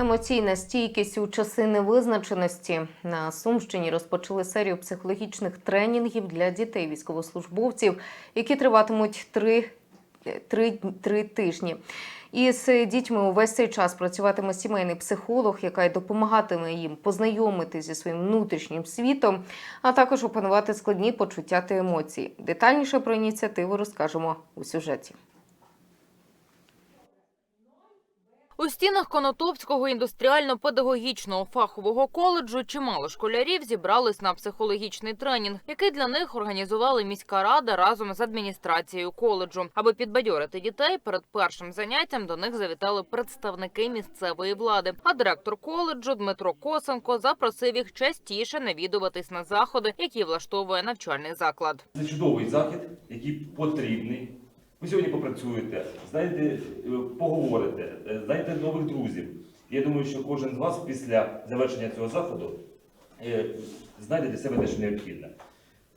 Емоційна стійкість у часи невизначеності на Сумщині розпочали серію психологічних тренінгів для дітей військовослужбовців, які триватимуть три, три, три тижні. Із дітьми увесь цей час працюватиме сімейний психолог, яка й допомагатиме їм познайомити зі своїм внутрішнім світом, а також опанувати складні почуття та емоції. Детальніше про ініціативу розкажемо у сюжеті. У стінах Конотопського індустріально-педагогічного фахового коледжу чимало школярів зібрались на психологічний тренінг, який для них організували міська рада разом з адміністрацією коледжу. Аби підбадьорити дітей, перед першим заняттям до них завітали представники місцевої влади. А директор коледжу Дмитро Косенко запросив їх частіше навідуватись на заходи, які влаштовує навчальний заклад. Це чудовий захід, який потрібний. Ви сьогодні попрацюєте, знаєте, е, поговорите, е, знайдете нових друзів. Я думаю, що кожен з вас після завершення цього заходу е, знайде для себе те, що необхідне.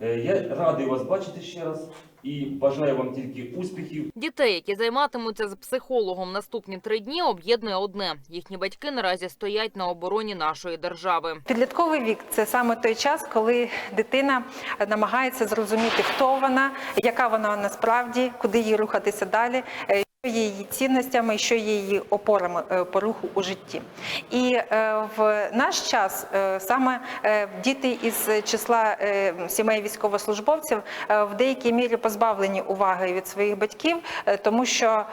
Е, Я радий вас бачити ще раз і бажаю вам тільки успіхів. Дітей, які займатимуться з психологом наступні три дні, об'єднує одне: їхні батьки наразі стоять на обороні нашої держави. Підлітковий вік це саме той час, коли дитина намагається зрозуміти, хто вона, яка вона насправді, куди їй рухатися далі. Є її цінностями, що є її опорами е, по руху у житті, і е, в наш час е, саме діти із числа сімей військовослужбовців в деякій мірі позбавлені уваги від своїх батьків, тому що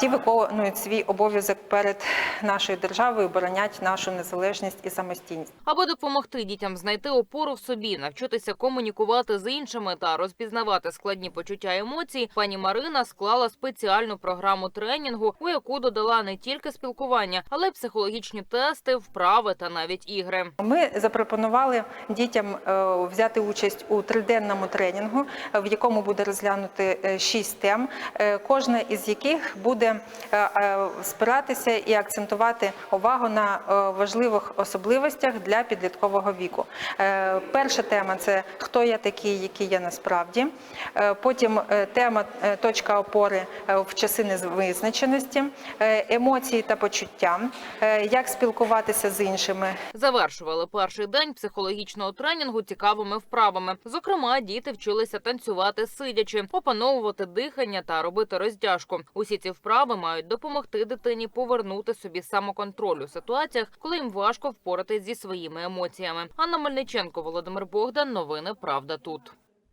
ті виконують свій обов'язок перед нашою державою, оборонять нашу незалежність і самостійність. Аби допомогти дітям знайти опору в собі, навчитися комунікувати з іншими та розпізнавати складні почуття і емоції, пані Марина склала спеціальну програму тренінгу, у яку додала не тільки спілкування, але й психологічні тести, вправи та навіть ігри. Ми запропонували дітям е, взяти участь у триденному тренінгу, в якому буде розглянути е, шість тем, е, кожна із яких буде спиратися і акцентувати увагу на важливих особливостях для підліткового віку. Перша тема це хто я такий, який я насправді. Потім тема точка опори в часи невизначеності, е, емоції та почуття, е, як спілкуватися з іншими, Завершували перший день психологічного тренінгу цікавими вправами. Зокрема, діти вчилися танцювати сидячи, опановувати дихання та робити роздяжку. Усі ці вправи мають допомогти дитині повернути собі самоконтроль у ситуаціях, коли їм важко впоратись зі своїми емоціями. Анна Мельниченко, Володимир Богдан. Новини Правда тут.